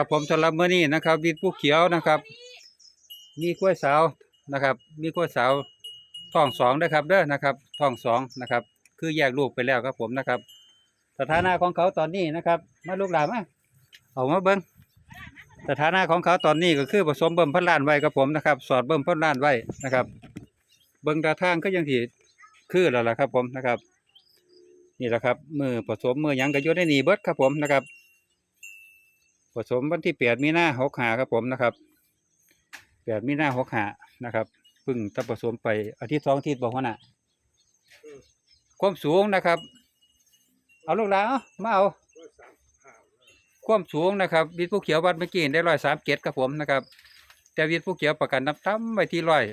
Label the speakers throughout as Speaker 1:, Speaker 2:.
Speaker 1: ครับผมสำหรับเมื้อนี้นะครับวิทผู้เขียวนะครับ มีกล้วยสาวนะครับ มีกล้วยสาวท้องสองด้วยครับเด้อนะครับท้องสองนะครับ คือแยกลูกไปแล้วครับผมนะครับ สถานะของเขาตอนนี้นะครับ มาลูกหลานมาเอามาเบิ้งสถานะของเขาตอนนี้ก็คือผสมเบิ่มพันล้านไว้ครับผมนะครับ สอดเบิ่มพันล้านไว้นะครับ เบิ่งตาทางก็ยังที่คือแล้วล่ะครับผมนะครับ นี่แหละครับมือผสมมือยังก็อยู่ในนีเบิดครับผมนะครับ สมวันที่แปดมีนาหกหาครับผมนะครับแปดมีนาหกหานะครับเพึ่งถ้าผสมไปอาทิตย์สองอาทิตย์บอกว่าน่ะความสูงนะครับ เอาลูกหลานเอามาเอาความสูงนะครับวิทย์ผู้เขียววัดเมื่อกี้ได้ร้อยสามเจ็ดครับผมนะครับ แต่วิทย์ผู้เขียวประกันน้ำทั้ไว้ที่ร้อย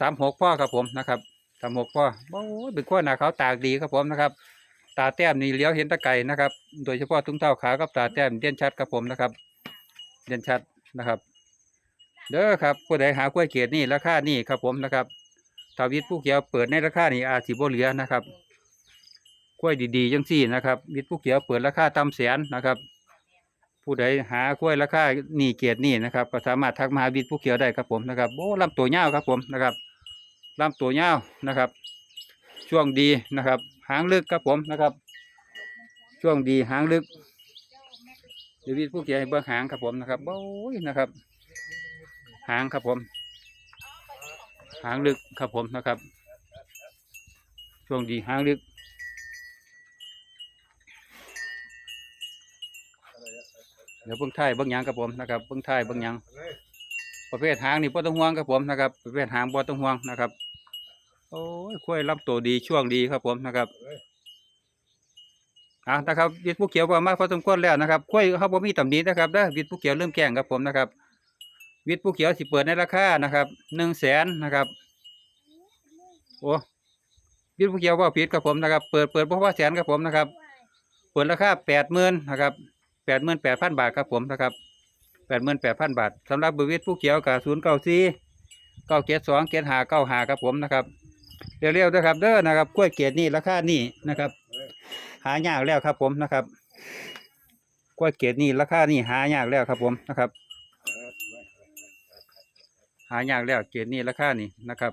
Speaker 1: สามหกพ่อครับผมนะครับสามหกพ่อโอ้ยเป็นขั้วหนาเขาวตากดีครับผมนะครับ ตาแต้มนี่เลี้ยวเห็นตะไก่นะครับ โดยเฉพาะตุ้งเท้าขากับตาแต้มเด่นชัดครับผมนะครับ เด่นชัดนะครับ เด้อครับผู้ใดหากล้วยเกรดนี่ราคานี่ครับผมนะครับทาวิทผู้เขียวเปิดในราคานี่อาสิบเหลือนะครับกล้วยดีๆจังสี่นะครับ วิทผู้เขียวเปิดราคาตำแสนนะครับ ผู้ใดหากล้วยราคานี่เกรดนี่นะครับก็สามารถทักมาหาวิทผู้เขียวได้ครับผมนะครับโอ้ลำตัวยาวครับผมนะครับลำตัวยาวนะครับ ช่วงดีนะครับ หางลึกครับผมนะครับ ช่วงดีหางลึกเดวิดผู้เขียนให้เบิ้งหางครับผมนะครับโอ้ยนะครับ หางครับผม หางลึกครับผมนะครับ ช่วงดีหางลึกเดี๋ยวเบิ้งไทายเบิ้งยังครับผมนะครับเบิ้งไทายเบิ้งยังประเภทหางนี่บ่ต้องห่วงครับผมนะครับประเภทหางบ่ต้องห่วงนะครับ โอ้ยคุ้ยลำตัวดีช่วงดีครับผมนะครับอะนะครับวิทย์ผู้เขียวประมาณพอสมควรแล้วนะครับคุ้ยเขาบ่มีตำหนินะครับเด้อวิทย์ผู้เขียวเริ่มแก่งครับผมนะครับ วิทย์ผู้เขียวสิเปิดในราคานะครับหนึ่งแสนนะครับโอ้วิทย์ผู้เขียวว่าผิดครับผมนะครับ เปิดเปิดเพราะว่าแสนครับผมนะครับเปิดราคาแปดหมื่นนะครับแปดหมื่นแปดพันบาทครับผมนะครับแปดหมื่นแปดพันบาทสำหรับวิทย์ผู้เขียวกับศูนย์เก้าสี่เก้าเจ็ดสองเจ็ดห้าเก้าห้าครับผมนะครับ เร็วๆนะครับเด้อนะครับกล้วยเกรดนี่ราคานี่นะครับ หายากแล้วครับผมนะครับกล้วยเกรดนี่ราคานี่หายากแล้วครับผมนะครับ หายากแล้วเกรดนี่ราคานี่นะครับ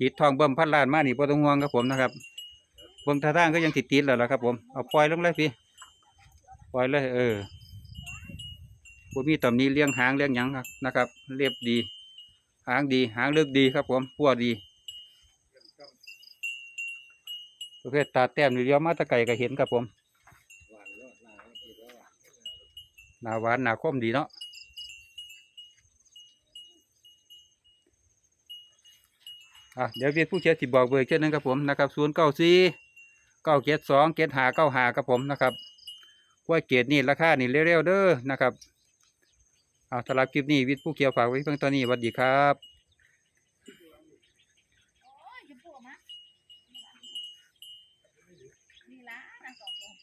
Speaker 1: ติดทองเบิ่มพันล้านมานี่บ่ต้องห่วงครับผมนะครับเบิ่งท่าทางก็ยังติดติดแล้วล่ะครับผมเอาปล่อยลงเลยพี่ปล่อยเลยเออบ่มีตำหนี้เลี้ยงหางเลี้ยงหยังครับนะครับ เรียบดี หางดีหางลึกดีครับผมพัวดี ประเภทตาแต้มเลี้ยวมาตะไก่ก็เห็นครับผมหนาหวานหนาคมดีเนาะอะเดี๋ยวเวียนผู้เชี่ยวสิบอกเบอร์เช่นนึงครับผมนะครับศูนย์เก้าสี่เก้าเจ็ดสองเจ็ดหาเก้าหาครับผมนะครับกล้วยเกรดนี่ราคานี่เร็วๆเด้อนะครับเอาสำหรับคลิปนี้วิทย์ผู้เกี่ยวฝากไว้เพียงตอนนี้สวัสดีครับ
Speaker 2: นี่ละนะสองคน